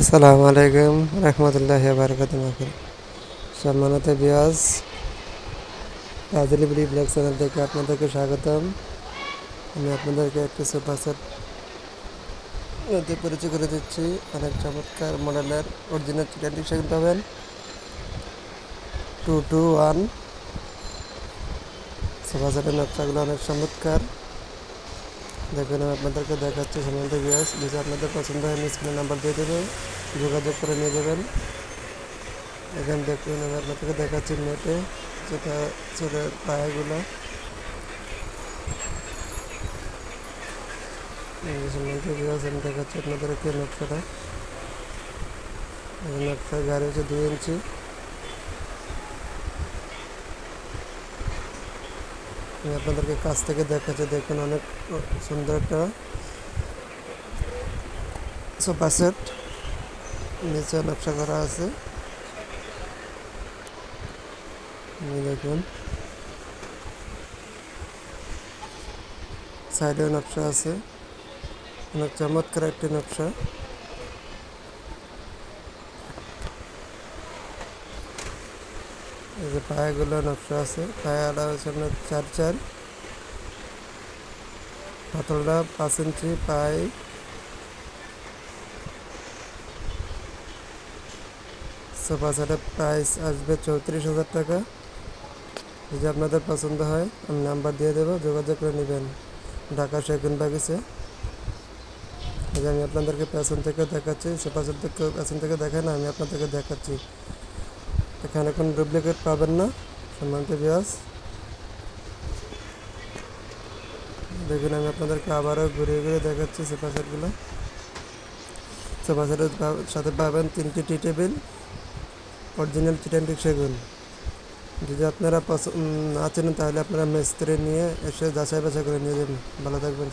আসসালামু আলাইকুম রহমতুল্লাহ বারকাত সম্মানিত বিয়াজ রাজলি ব্লগ চ্যানেল থেকে আপনাদেরকে স্বাগতম। আমি আপনাদেরকে একটি সোফা সেট পরিচয় করে দিচ্ছি। অনেক চমৎকার মডেলের অরিজিনাল চিকেন সেগুন পাবেন। টু টু ওয়ান সোফা সেটের নকশাগুলো অনেক চমৎকার। দেখুন, আমি আপনাদেরকে দেখাচ্ছি সম্বন্ধে গ্যাস যদি আপনাদের পছন্দ হয় স্ক্রিনে নাম্বার দিয়ে দেবে, যোগাযোগ করে নিয়ে যাবেন। এখানে দেখুন আমি আপনাদেরকে দেখাচ্ছি নেটে যেটা ছেলের পায়াগুলো সম্বন্ধে বিয়াস আমি দেখাচ্ছি আপনাদেরকে নকশাটা নকশা গাড়ি হচ্ছে দুই ইঞ্চি আমি আপনাদেরকে কাছ থেকে দেখাচ্ছি দেখুন অনেক সুন্দর একটা সোফা সেট নিচে নকশা করা আছে এই দেখুন সাইডেও নকশা আছে অনেক চমৎকার একটি নকশা এই যে পায়াগুলো নকশা আছে পায়াটা হচ্ছে আপনার চার চার। হাতলটা পাঁচ ইঞ্চি পাই সোফা সেটের প্রাইস আসবে চৌত্রিশ হাজার টাকা। যদি আপনাদের পছন্দ হয়, আমি নাম্বার দিয়ে দেবো, যোগাযোগ করে নেবেন। ঢাকা সেগুন বাগিচে। আমি আপনাদেরকে পেছন থেকে দেখাচ্ছি, সোফা সেট পেছন থেকে দেখাই না আমি আপনাদেরকে দেখাচ্ছি। এখানে কোনো ডুপ্লিকেট পাবেন না। সম্মানিত বিয়াস দেখুন, আমি আপনাদেরকে আবারও ঘুরিয়ে ঘুরে দেখাচ্ছি সোফা সেটগুলো সোফা সেটের সাথে পাবেন তিনটি টি টেবিল অরিজিনাল চিটেন্টিক সেগুন। যদি আপনারা পছন্দ না চেনেন, তাহলে আপনারা মিস্ত্রি নিয়ে এসে যাচাই বাছাই করে নিয়ে যাবেন। ভালো থাকবেন